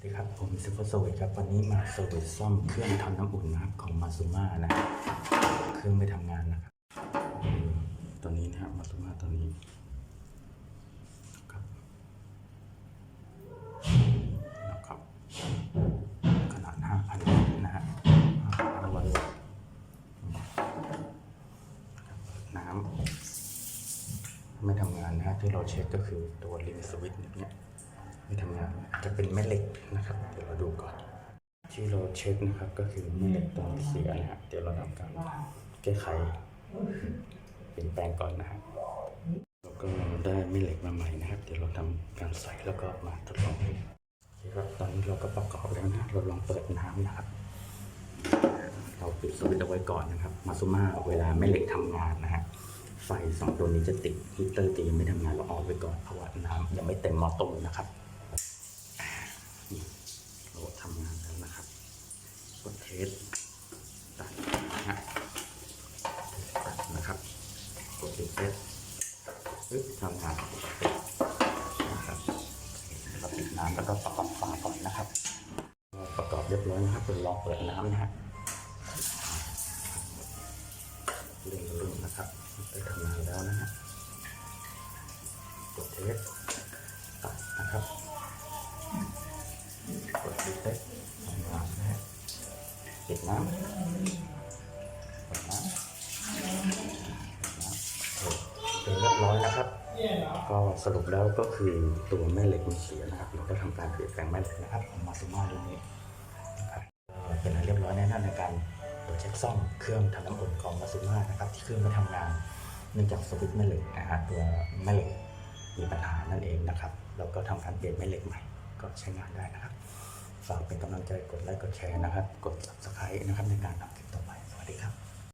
สวัสดีครับ ผมซิฟเฟอร์สวิตครับ วันนี้มาเซอร์วิสซ่อมเครื่องทำน้ำอุ่นนะครับของมาซูมานะครับเครื่องไม่ทำงานนะครับตัวนี้นะครับมาซูมาตัวนี้ครับนะครับขนาด 5,000วัตต์นะฮะ5,000วัตต์น้ำไม่ทำงานนะฮะที่เราเช็คก็คือตัวลิงสวิตช์เนี่ย ไม่ทำงานอาจจะเป็นแม่เหล็กนะครับ เดี๋ยวเราดูก่อน ที่เราเช็คนะครับก็คือแม่เหล็กตรงนี้เสียนะฮะเดี๋ยวเราทำการแก้ไขเปลี่ยนแปลงก่อนนะฮะแล้วก็ได้แม่เหล็กมาใหม่นะครับ เดี๋ยวเราทำการใส่แล้วก็มาทดลองโอเคครับตอนนี้เราก็ประกอบแล้วนะเราลองเปิดน้ำนะครับ เราปิดสวิตช์เอาไว้ก่อนนะครับ มาซูมาเวลาแม่เหล็กทำงานนะฮะไฟสองตัวนี้จะติดฮีตเตอร์จะยังไม่ทำงานเราออกไว้ก่อนเพราะว่าน้ำยังไม่เต็มมอต้มนะครับ เราทำงานแล้วนะครับ กด เทสตัดนะฮะตัดนะครับกดเทสปึ๊บทำงานนะครับเราปิดน้ำแล้วก็ประกอบฝาก่อนนะครับ ประกอบเรียบร้อยนะครับเป็นลองเปิดน้ำนะฮะ น้ำเป็นเรียบร้อยนะครับ ก็สรุปแล้วก็คือตัวแม่เหล็กมันเสียนะครับ เราก็ทำการเปลี่ยนแปลงแม่เหล็กนะครับของมาซูมาตัวนี้นะครับเป็นอันเรียบร้อยแน่นอนในการตรวจเช็คซ่อมเครื่องทำน้ำอุ่นของมาซูมานะครับที่เครื่องไม่ทำงานเนื่องจากสวิตช์แม่เหล็กนะฮะตัวแม่เหล็กมีปัญหานั่นเองนะครับ เราก็ทำการเปลี่ยนแม่เหล็กใหม่ก็ใช้งานได้นะครับ ฝากเป็นกำลังใจกดไลค์กดแชร์นะครับ กด subscribe นะครับในการทำคลิปต่อไป สวัสดีครับ